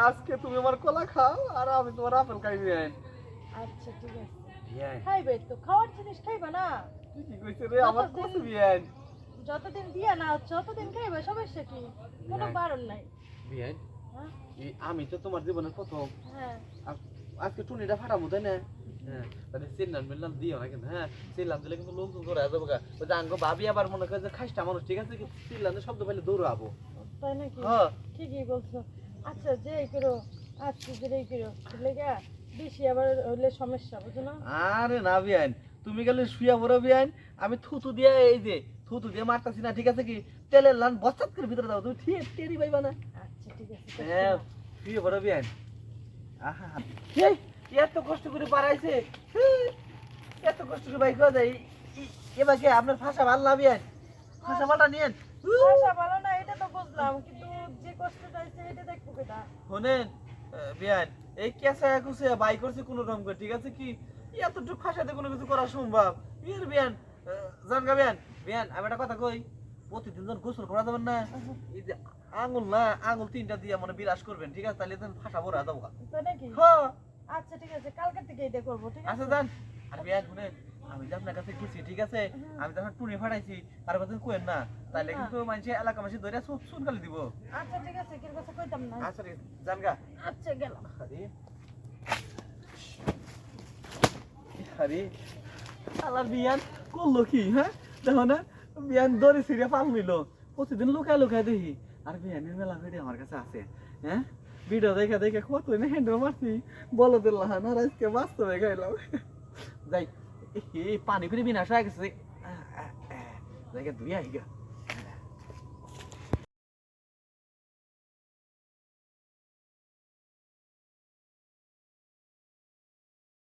আজকে তুমি আমার কলা খাও আর আমি তোমার আপেল খাই আচ্ছা ঠিক আছে। খাইবে তো খাওয়ার জিনিস খাইবে না। তুই কি কইছিস রে? আমার কত বিয়ান যতদিন দিয়া না হচ্ছে ততদিন খাইবে সমস্যা কি? কোনো বারণ নাই। বিয়ান হ্যাঁ? আমি তো তোমার জীবনের প্রথম। হ্যাঁ। আজকে টুনিটা ফাটামো তাই না? হ্যাঁ তাহলে চিনলাম দিও না কিন্তু হ্যাঁ? দিলে কিন্তু লোকজন দৌড়ে যাব গা ওই আঙ্গ ভাবি আবার মনে করে যে মানুষ ঠিক আছে? কিন্তু শব্দ পাইলে দৌড়াবো। তাই নাকি? হ্যাঁ। ঠিকই বলছো। আচ্ছা যে করো আজকে যেই করো লেগা বেশি আবার হইলে সমস্যা বুঝো না? আরে না বিয়ান তুমি গেলে শুয়া পড়ো বিয়ান আমি থুতু দিয়ে এই যে থুতু দিয়ে মারতাছি না ঠিক আছে কি? তেলের লান বস্তাত করে ভিতরে দাও তুমি ঠিক টেরি পাইবা না আচ্ছা ঠিক আছে হ্যাঁ শুয়ে পড়ো বিয়ান আহা এত কষ্ট করে হেই, এত কষ্ট করে বাইক যায়। এবার কি আপনার ফাঁসা ভালো না বিয়ান ফাঁসা মালটা নিয়েন। ভাষা ভালো না এটা তো বুঝলাম কিন্তু যে কষ্ট চাইছে এটা শোনেন বিয়ান এই কেসা কুসে বাই করছে কোনো রকম করে ঠিক আছে কি? এতটুকু ফাঁসাতে কোনো কিছু করা সম্ভব? এর বিয়ান জানগা বিয়ান বিয়ান আমি একটা কথা কই প্রতিদিন যখন গোসল করা যাবেন না এই যে আঙুল না আঙুল তিনটা দিয়ে মানে বিরাজ করবেন ঠিক আছে? তাহলে ফাঁসা ভরা যাব নাকি? হ্যাঁ। আচ্ছা ঠিক আছে কালকে থেকে এটা করব ঠিক আচ্ছা আছে যান আর বিয়ান শুনেন আমি যে আপনার কাছে গেছি ঠিক আছে? আমি যখন টুনি ফাটাইছি তার কথা কোয়েন না। তাহলে কিন্তু মানুষে এলাকা মানুষ ধরে গালি দিব। আচ্ছা ঠিক আছে কথা কইতাম না। আচ্ছা ঠিক আছে জানগা আচ্ছা গেলাম আরে। আরে। আলা বিয়ান করল কি হ্যাঁ? দেখো না বিয়ান দড়ি সিরিয়া পাল নিল। প্রতিদিন লুকায় লুকায় দেখি। আর বিয়ানের মেলা ভিডিও আমার কাছে আছে হ্যাঁ? ভিডিও দেখে দেখে কত না হ্যান্ডেল মারছি। বলো দিল না আজকে বাস্তবে গাইলাম। যাই। এই পানি করে বিনাশ হয়ে গেছে। যাই আই আইগা